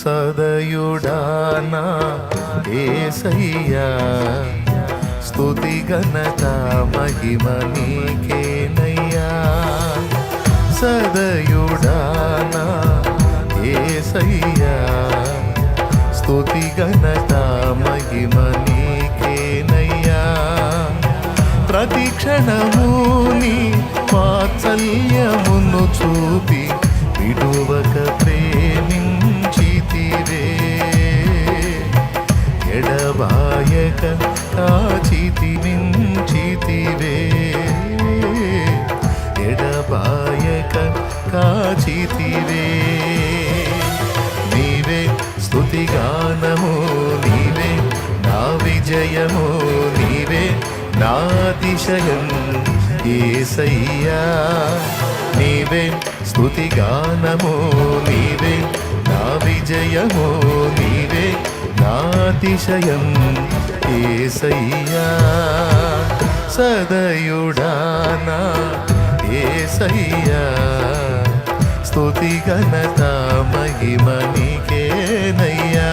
సదయుడానా ఏసయ్యా స్తుతి ఘనత మహిమ నీకేనయ్యా. సదయుడానా ఏసయ్యా స్తుతి ఘనత మహిమ నీకేనయ్యా. ప్రతి క్షణముని వాత్సల్యమును చూపి ఎడబాయక కాచితి మించితివే. ఎడబాయక కాచితివే నీవే స్తుతిగానము నీవే నా విజయము నీవే నా ఏసయ్యా. నీవే స్తుతిగానము నీవే నా విజయము నీవే నా ఏసయ్యా సదయుడానా ఏసయ్యా స్తుతి ఘనత మహిమ నీకేనయ్యా.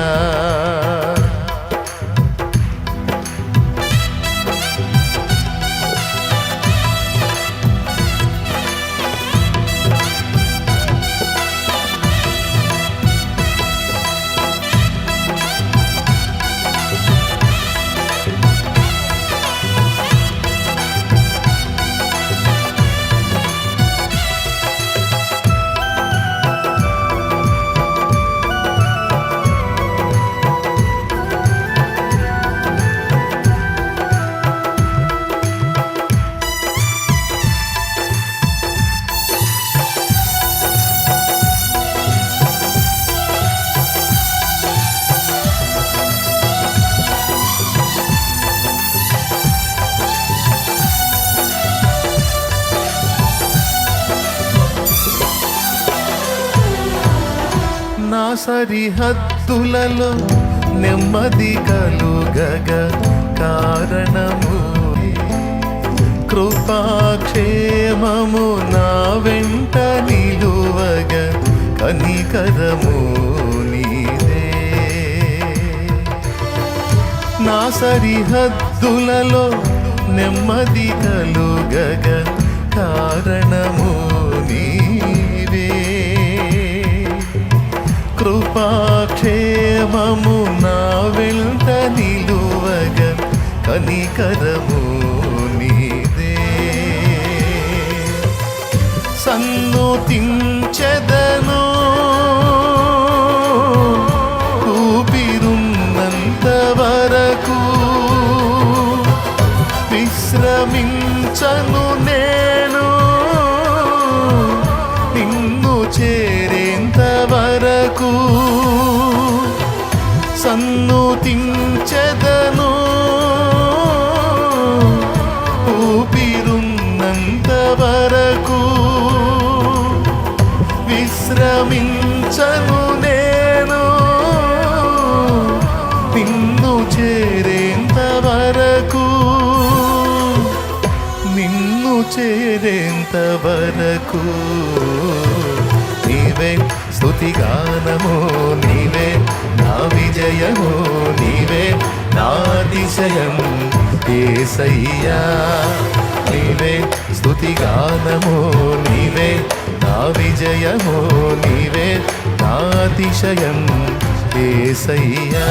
సరిహద్దులలో నెమ్మది కలుగగ కారణము. కృపాక్షేమము నా వెంట నిలువగ కనికరము నీదే. నా సరిహద్దులలో నెమ్మది కలుగగ నామము నా వెంట నిలువగ కనికరము నీదే. సన్నుతించెదను విశ్రమించను నేను. నిన్ను చేరేంత వరకు నిన్ను చేరేంత వరకు నీవే స్థుతిగానము నీవే నా విజయము నీవే నా అతిశయం. ఏసయ్యా నీవే స్థుతిగానము నీవే నా విజయమో నీవే నా అతిశయం ఏసయ్యా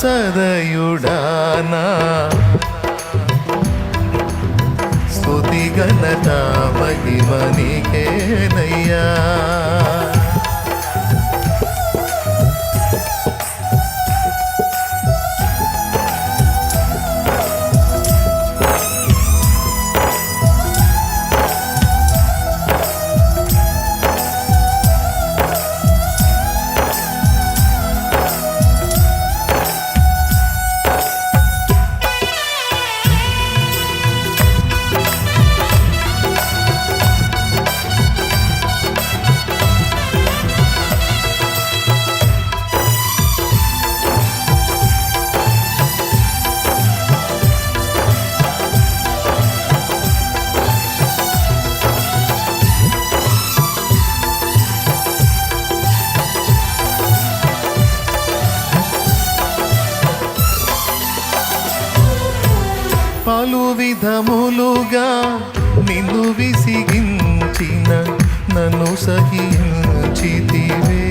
సదయుడానా. స్థుతి గణత మహిమ నీకేనయ్యా. పలు విధములుగా నిన్ను విసిగించిన నన్ను సహించితివే.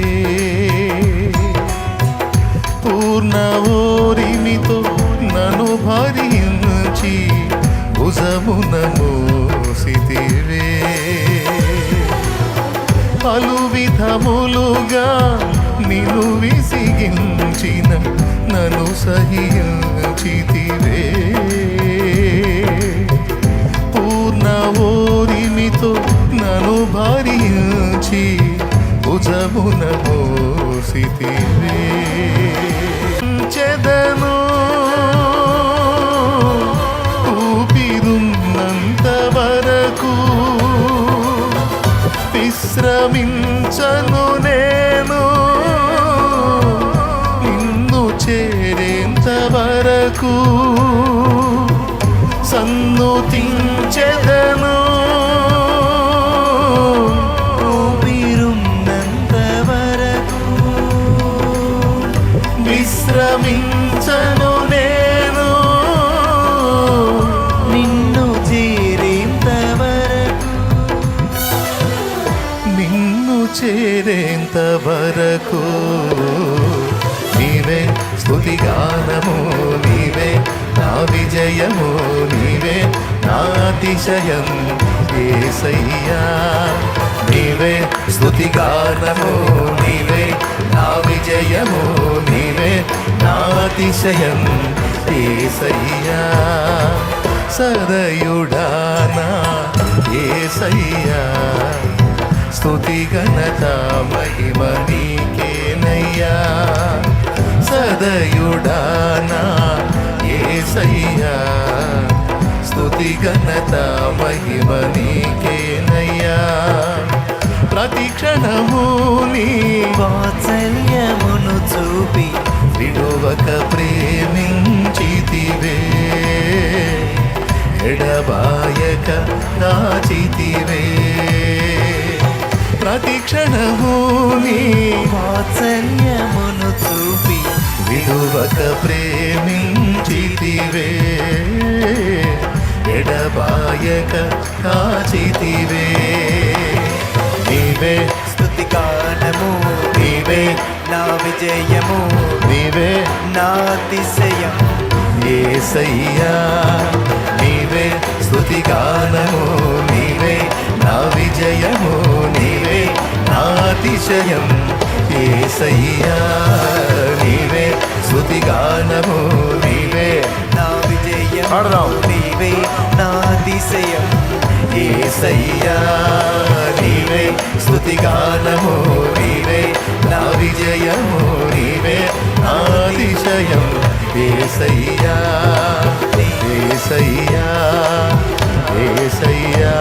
పూర్ణ ఓరిమితో నన్ను భరించి భుజమున మోసితివే. పలు విధములుగా నిన్ను విసిగించిన నన్ను సహించితి భుజమున మోసితివే చెదను ఊపిరున్నంత వరకు విశ్రమించను చేరేంత వరకు నీవే స్థుతిగానము నీవే నా విజయము నీవే నాతిశయం ఏసయ్యా. నీవే స్థుతిగానము నీవే నా విజయము నీవే నాతిశయం ఏసయ్యా. సదయుడానా ఏసయ్యా. స్తుతి ఘనత మహిమ నీకేనయ్యా. సదయుడానా ఏసయ్యా. స్తుతి ఘనత మహిమ నీకేనయ్యా. ప్రతి క్షణము నీ వాత్సల్యమును చూపి విడువక ప్రేమించితివే. ఎడబాయక కాచితివే ప్రతి క్షణము నీ వాత్సల్యమును చూపి విడువక ప్రేమించితివే. ఎడబాయక కాచితివే. నీవే స్తుతి గానము నీవే నా విజయము నీవే నా అతిశయం. ఏసయ్యా నీవే స్తుతి గానము నీవే నా విజయము నీవే నా అతిశయం ఏసయ్యా నీవే స్తుతి గానము నీవే నా విజయం. నీవే నా అతిశయం ఏసయ్యా నీవే స్తుతి గానము నీవే నా విజయము నీవే నా అతిశయం ఏసయ్యా ఏసయ్యా